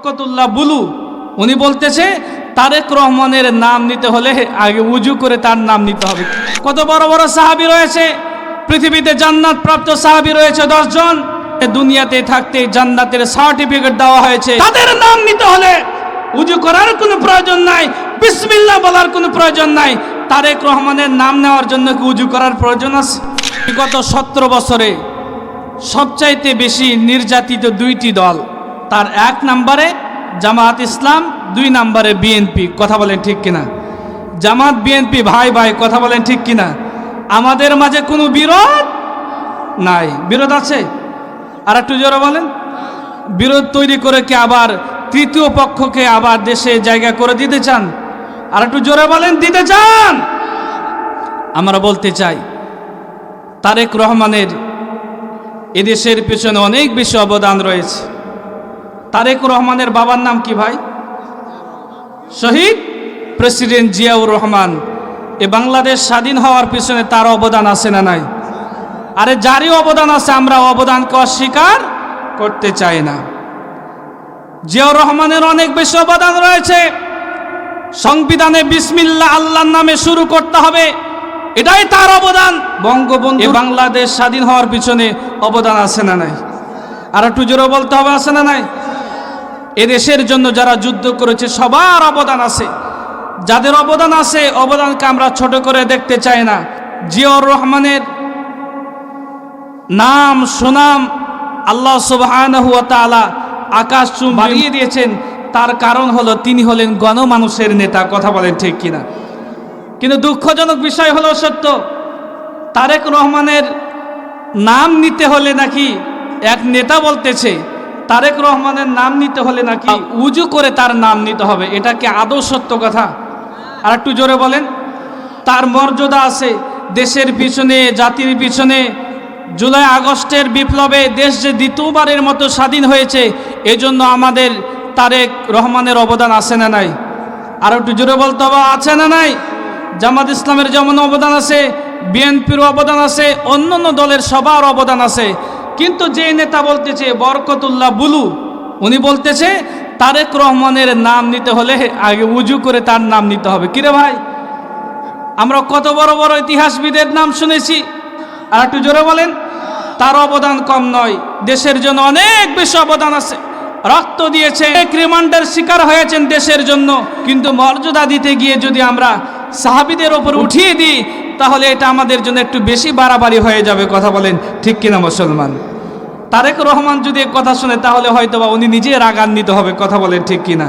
Barkatullah blue. উনি বলতেছে, তারেক রহমানের নাম নিতে হলে আগে উজু করে তার নাম নিতে হবে। কত বড় বড় সাহাবি রয়েছে, পৃথিবীতে জান্নাত প্রাপ্ত সাহাবি রয়েছে দশজন দুনিয়াতে থাকতে জান্নাতের সার্টিফিকেট দেওয়া হয়েছে। তাদের নাম নিতে হলে উজু করার কোনো প্রয়োজন নাই, বিসমিল্লাহ বলার কোনো প্রয়োজন নাই। তারেক রহমানের নাম নেওয়ার জন্য কি উজু করার প্রয়োজন আছে? বিগত সতেরো বছরে সবচাইতে বেশি নির্যাতিত দুইটি দল তার এক নম্বরে জামাত ইসলাম, দুই নম্বরে বিএনপি কথা বলেন ঠিক কিনা? জামাত বিএনপি ভাই ভাই, কথা বলেন ঠিক কিনা? আমাদের মাঝে কোনো বিরোধ নাই। বিরোধ আছে? আর একটু জোরে বলেন। বিরোধ তৈরি করে কি আবার তৃতীয় পক্ষকে আবার দেশে জায়গা করে দিতে চান? আর একটু জোরে বলেন, দিতে চান? আমরা বলতে চাই, তারেক রহমানের এদেশের পেছনে অনেক বেশি অবদান রয়েছে। তারেক রহমানের বাবার নাম কি ভাই? শহীদ প্রেসিডেন্ট জিয়াউর রহমান। এ বাংলাদেশ স্বাধীন হওয়ার পিছনে তার অবদান আছে না নাই? আরে যারই অবদান আছে আমরা অবদানকে অস্বীকার করতে চাই না। জিয়াউর রহমানের অনেক বেশি অবদান রয়েছে। সংবিধানে বিসমিল্লা আল্লাহর নামে শুরু করতে হবে। এটাই তার অবদান। বঙ্গবন্ধু বাংলাদেশ স্বাধীন হওয়ার পিছনে অবদান আছে না নাই? আর একটু জোরে বলতে হবে আছে না নাই? এদেশের জন্য যারা যুদ্ধ করেছে, সবার অবদান আছে। যাদের অবদান আছে, অবদানকে আমরা ছোট করে দেখতে চাই না। জিয়াউর রহমানের নাম, সুনাম আল্লাহ ওয়া আকাশ চুম বাড়িয়ে দিয়েছেন। তার কারণ হলো তিনি হলেন গণমানুষের নেতা, কথা বলেন ঠিক কিনা। কিন্তু দুঃখজনক বিষয় হলো সত্য, তারেক রহমানের নাম নিতে হলে নাকি এক নেতা বলতেছে তারেক রহমানের নাম নিতে হলে নাকি উজু করে তার নাম নিতে হবে। এটা কি আদৌ সত্য কথা? আর একটু জোরে বলেন। তার মর্যাদা আছে দেশের পিছনে জাতির পিছনে। জুলাই আগস্টের বিপ্লবে দেশ যে দ্বিতীয়বারের মতো স্বাধীন হয়েছে এজন্য আমাদের তারেক রহমানের অবদান আছে না নাই? আর একটু জোরে বলতে হবে আছে না নাই? জামাত ইসলামের যেমন অবদান আছে বিএনপির অবদান আছে অন্য অন্য দলের সবার অবদান আছে। কিন্তু যে নেতা বলতেছে, বরকতুল্লাহ বুলু, উনি বলতেছে, তারেক রহমানের নাম নিতে হলে আগে উজু করে তার নাম নিতে হবে। কিরে ভাই? আমরা কত বড় বড় ইতিহাসবিদের নাম শুনেছি। আর একটু জোরে বলেন, তার অবদান কম নয়, দেশের জন্য অনেক বেশি অবদান আছে। রক্ত দিয়েছে রিমান্ডের শিকার হয়েছেন দেশের জন্য, কিন্তু মর্যাদা দিতে গিয়ে যদি আমরা সাহাবিদের ওপর উঠিয়ে দিই তাহলে এটা আমাদের জন্য একটু বেশি বাড়াবাড়ি হয়ে যাবে, কথা বলেন, ঠিক কিনা মুসলমান? তারেক রহমান যদি কথা শুনে, তাহলে হয়তো বা উনি নিজে রাগান্বিত হবে, কথা বলেন ঠিক কিনা?